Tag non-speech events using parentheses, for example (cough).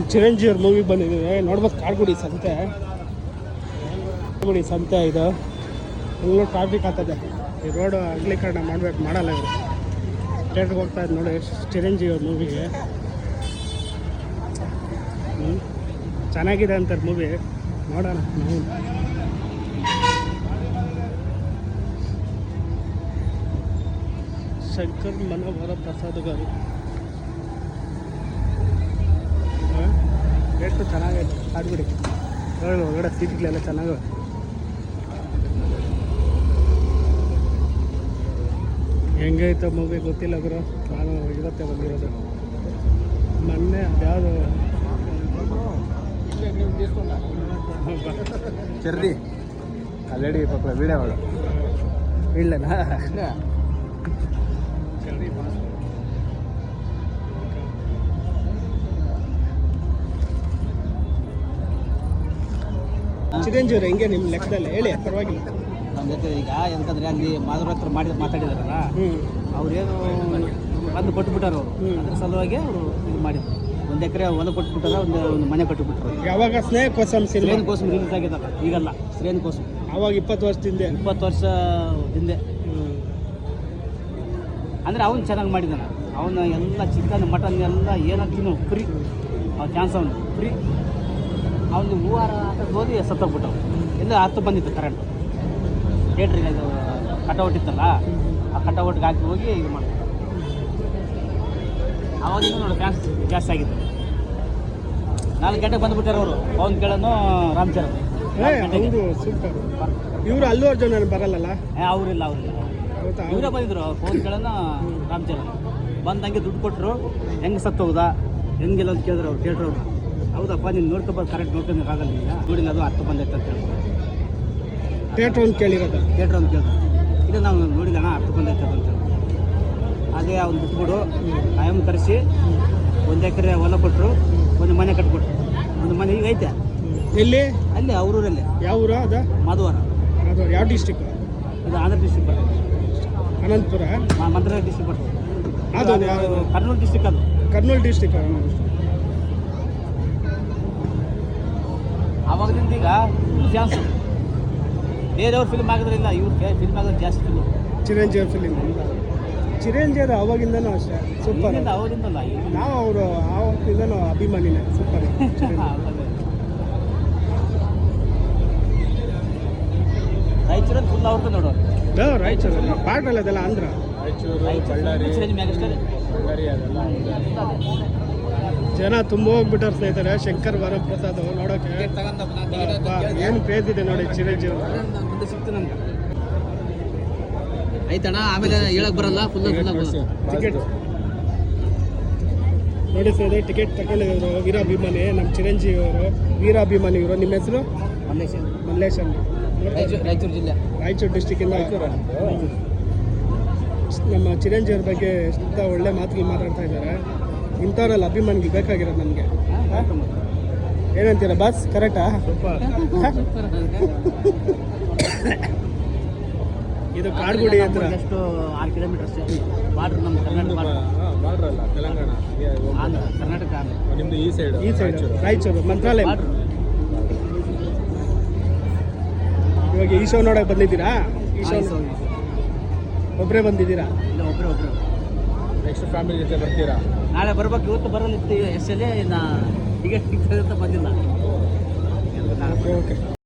ನಮ್ಮ ಚಿರಂಜೀವಿ ಅವ್ರ ಮೂವಿ ಬಂದಿದ್ದೀವಿ ನೋಡ್ಬೋದು ಕಾಡ್ಗುಡಿ ಸಂತೆ. ಕಾಡ್ಗುಡಿ ಸಂತೆ ಇದು. ಫುಲ್ಲು ಟ್ರಾಫಿಕ್ ಆಗ್ತದೆ. ಈ ರೋಡು ಅಗಲೀಕರಣ ಮಾಡ್ಬೇಕು, ಮಾಡಲ್ಲ ಇವರು. ಥಿಯೇಟ್ರಿಗೆ ಹೋಗ್ತಾ ಇದ್ದು ನೋಡಿ ಚಿರಂಜೀವಿ ಅವ್ರ ಮೂವಿಗೆ ಚೆನ್ನಾಗಿದೆ ಅಂತಾರೆ ಮೂವಿ ನೋಡೋಣ. ಶಂಕರ್, ಮನೋಹರ ಪ್ರಸಾದ್ garu ರೇಟು ಚೆನ್ನಾಗೈತೆ ಕಾಡ್ಬಿಡಿ. ಹೇಳಿ ಒಳಗಡೆ ಸೀಟ್ಗಳೆಲ್ಲ ಚೆನ್ನಾಗ ಹೆಂಗೈತೆ ಮೂವಿ ಗೊತ್ತಿಲ್ಲ ಗುರು. ನಾನು ಇವತ್ತೇ ಬಂದಿರೋದು. ಮೊನ್ನೆ ಅದ್ಯಾವುದು ಚರ್ದಿ. ಆಲ್ರೆಡಿ ಪಾಪ ವೀಡಿಯೋ ಮಾಡು ಇಲ್ಲನಾ ಚಿರಂಜೀವ್ರೆ ಹೆಂಗೆ ನಿಮ್ಮ ಲೆಕ್ಕದಲ್ಲಿ ಹೇಳಿ ಪರವಾಗಿಲ್ಲ. ನಮ್ಮ ಜೊತೆ ಈಗ ಎಂತಂದ್ರೆ ಅಲ್ಲಿ ಮಾಧುರ ಹತ್ರ ಮಾಡಿ ಮಾತಾಡಿದಾರಲ್ಲ ಅವ್ರೇನು ಬಂದು ಕೊಟ್ಬಿಟ್ಟಾರ. ಅವರು. ಅದ್ರ ಸಲುವಾಗಿ ಅವರು ಇದು ಮಾಡಿದ್ರು. ಒಂದು ಎಕರೆ ಹೊಲ ಕೊಟ್ಬಿಟ್ಟಾರ ಒಂದು ಒಂದು ಮನೆ ಕಟ್ಟಿಬಿಟ್ರು ಯಾವಾಗ? ಸ್ನೇಹಕೋಸಂ ಸಿನಿಮಾ. ಸ್ನೇಹ ಕೋಸಂ ರಿಲೀಸ್ ಆಗಿದ್ದಲ್ಲ ಈಗಲ್ಲ ಶ್ರೇನ್ ಕೋಸಮ್ ಅವಾಗ ಇಪ್ಪತ್ತು ವರ್ಷದಿಂದ ಇಪ್ಪತ್ತು ವರ್ಷ ಹಿಂದೆ. ಅಂದರೆ ಅವನು ಚೆನ್ನಾಗಿ ಮಾಡಿದ್ದಾನೆ ಅವನ ಎಲ್ಲ ಚಿಕನ್ ಮಟನ್ ಎಲ್ಲ ಏನಾಗ್ತೀನೋ ಫ್ರೀ. ಅವ್ನ ಕ್ಯಾನ್ಸ್ ಅವನು ಫ್ರೀ. ಅವನು ಹೂವಾರ ಹೋಗಿ ಸತ್ತೋಗ್ಬಿಟ್ಟ ಎಲ್ಲ ಹತ್ತು ಬಂದಿತ್ತು ಕರೆಂಟ್ ಥಿಯೇಟ್ರಿಗೆ ಅದು ಕಟೌಟ್ ಇತ್ತಲ್ಲ ಆ ಕಟೌಟ್ಗೆ ಹಾಕಿ ಹೋಗಿ ಇದು ಮಾಡ್ತಾರೆ. ಅವಾಗಿಂದ ನೋಡಿ ಫ್ಯಾನ್ಸ್ ಜಾಸ್ತಿ ಆಗಿತ್ತು. ನಾಲ್ಕು ಗಂಟೆಗೆ ಬಂದುಬಿಟ್ಟಾರೆ ಅವರು. ಪವನ್ ಕೇಳೋನು ಹೌದು ಸೂಪರ್ ಇವರು ಅಲ್ಲೂ ಅರ್ಜುನ್ ಬರಲ್ಲ ಬರಲ್ಲಲ್ಲ? ಏ ಅವರಿಲ್ಲ ಅವರಿಲ್ಲ. ಹೌದಾ? ಇವರೇ ಬಂದಿದ್ರು ಫೋನ್ ಕೇಳೋಣ ರಾಮಚಂದ್ರ ಬಂದಂಗೆ ಹಂಗೆ ದುಡ್ಡು ಕೊಟ್ಟರು ಹೆಂಗೆ ಸತ್ತು ಹೋಗುದಾ ಹೆಂಗಿಲ್ಲ ಅಂತ ಕೇಳಿದ್ರು ಅವ್ರು ಥಿಯೇಟ್ರ್ ಅವ್ರು. ಹೌದಪ್ಪ ನೀನು ನೋಡ್ಕೊಬೋದು ಕರೆಕ್ಟ್ ನೋಡ್ಕೊಳಕ್ಕೆ ಆಗಲ್ಲ ಈಗ. ನೋಡಿ ಅದು ಅರ್ಥ ಬಂದೈತೆ ಅಂತ ಹೇಳ್ತಾರೆ ಥಿಯೇಟ್ರ್ ಒಂದು ಕೇಳಿರೋದು. ಥಿಯೇಟ್ರ್ ಅಂತ ಕೇಳಿದ್ರು ಇದು ನಾವು ನೋಡಿದಣ ಅರ್ಥ ಬಂದೈತೆ ಅಂತ ಹೇಳಿ ಅದೇ ಅವ್ನು ಬಿಟ್ಬಿಡು ಕಾಯಂ ಕರೆಸಿ ಒಂದು ಎಕರೆ ಹೊಲ ಕೊಟ್ಟರು ಒಂದು ಮನೆ ಕಟ್ಕೊಟ್ರು ಒಂದು ಮನೆ ಈಗ ಐತೆ. ಎಲ್ಲಿ? ಅಲ್ಲಿ ಅವ್ರೂರಲ್ಲಿ ಯಾವ ಊರ ಅದ? ಮಧುವರ. ಅದು ಯಾವ ಡಿಸ್ಟಿಕ್ ಇದು ಆಂಧ್ರ ಡಿಸ್ಟಿಕ್ ಬರ್ತದೆ. ಅನಂತಪುರ? ಮಂತ್ರ ಡಿಸ್ಟಿಕ್ ಬರ್ತದೆ. ಅದು? ಕರ್ನೂಲು ಡಿಸ್ಟಿಕ್ ಅದು. ಕರ್ನೂಲ್ ಡಿಸ್ಟಿಕ್ ಅವಾಗದಿಂದ ಈಗ ಜಾಸ್ತಿ. ಚಾನ್ಸ್ ಬೇರೆಯವ್ರ ಫಿಲ್ಮ್ ಆಗೋದ್ರಿಂದ ಇವ್ರು ಫಿಲ್ಮ್ ಆಗೋದು ಜಾಸ್ತಿ ಫಿಲ್ಮ್ ಚಿರಂಜೀವಿ ಫಿಲಿಮ್ ಚಿರಂಜೀವಿ ಅವಾಗಿಂದ ಅವಾಗಿಂದನೂ ಅಷ್ಟೇ. ಸೂಪರ್ ಈಗಿಂದ ಅವರಿಂದಲ್ಲ ನಾವು ಅವರು ಆವತ್ತಿಂದನೂ ಅಭಿಮಾನಿನೇ. ಸೂಪರ್ (laughs) ರಾಯಚೂರಲ್ಲಿ ಫುಲ್ ಅವ್ರದ್ದು ನೋಡು. ರಾಯಚೂರು ಪಾಟಲ್ ಅದೆಲ್ಲ ಆಂಧ್ರ. ರಾಯಚೂರು ಬಳ್ಳಾರಿ ಬಳ್ಳಾರಿ ಅದೆಲ್ಲ. ಜನ ತುಂಬ ಹೋಗ್ಬಿಟ್ಟಾರ ಸ್ನೇಹಿತರೆ. ಶಂಕರ್ ವರಪ್ರಸಾದ್ ನೋಡೋಕೆ. ಏನು ಕ್ರೇಜ್ ಇದೆ ನೋಡಿ ಚಿರಂಜೀವಿ ಆಯ್ತಣ್ಣ ಆಮೇಲೆ ಹೇಳಕ್ ಬರಲ್ಲ ಫುಲ್ ಟಿಕೆಟ್ ನೋಡಿ ಸರ್ ಟಿಕೆಟ್ ತಗೊಂಡಿದ್ರು ವೀರಾಭಿಮಾನಿ ನಮ್ಮ ಚಿರಂಜೀವಿ ಅವರು ವೀರಾಭಿಮಾನಿ ಇವರು. ನಿಮ್ಮ ಹೆಸರು? ಮಲ್ಲೇಶ್ ಮಲ್ಲೇಶ್ ಅಂತ. ರಾಯಚೂರು ಜಿಲ್ಲೆ. ರಾಯಚೂರು ಡಿಸ್ಟಿಕ್ಕಿಂದ ನಮ್ಮ ಚಿರಂಜೀವಿ ಅವ್ರ ಬಗ್ಗೆ ಸುತ್ತ ಒಳ್ಳೆ ಮಾತುಗಳು ಮಾತಾಡ್ತಾ ಇದ್ದಾರೆ. ಇಂಥವ್ರಲ್ಲಿ ಅಭಿಮಾನಿಗೆ ಬೇಕಾಗಿರೋದು ನಮಗೆ. ಏನಂತೀರ ಬಾಸ್? ಕರೆಕ್ಟಾ? ಇದು ಕಾಡ್ಗುಡಿ ಹತ್ರ. ಎಷ್ಟು ಆರು ಕಿಲೋಮೀಟರ್ ಸಿಟಿ ಬಾರ್ಡ್ರ್ ನಮ್ಮ ಕರ್ನಾಟಕ ಬಾರ್ಡ್ರ್. ಬಾರ್ಡ್ರ್ ಅಲ್ಲ ತೆಲಂಗಾಣ ಆಂಧ್ರ ಕರ್ನಾಟಕ ಆಂಧ್ರ. ನಿಮ್ದು ಈ ಸೈಡ್ ಈ ಸೈಡ್ ರಾಯಚೂರು. ಮಂತ್ರಾಲಯ. ಇವಾಗ ಈ ಶೋ ನೋಡಕ್ಕೆ ಬಂದಿದ್ದೀರಾ? ಈ ಶೋ ಒಬ್ಬರೇ ಬಂದಿದ್ದೀರಾ? ಇಲ್ಲ ಒಬ್ಬರೇ ಒಬ್ಬರೇ ನೆಕ್ಸ್ಟ್ ಫ್ಯಾಮಿಲಿ ಜೊತೆ ಬರ್ತೀರಾ? ನಾಳೆ ಬರ್ಬೇಕು ಇವತ್ತು ಬರಲಿತ್ತು ಎಸ್ ಎಲ್ ಎ ಟಿಕೆಟ್ ಸಿಗ್ತದೆ ಅಂತ ಬಂದಿಲ್ಲ. ಓಕೆ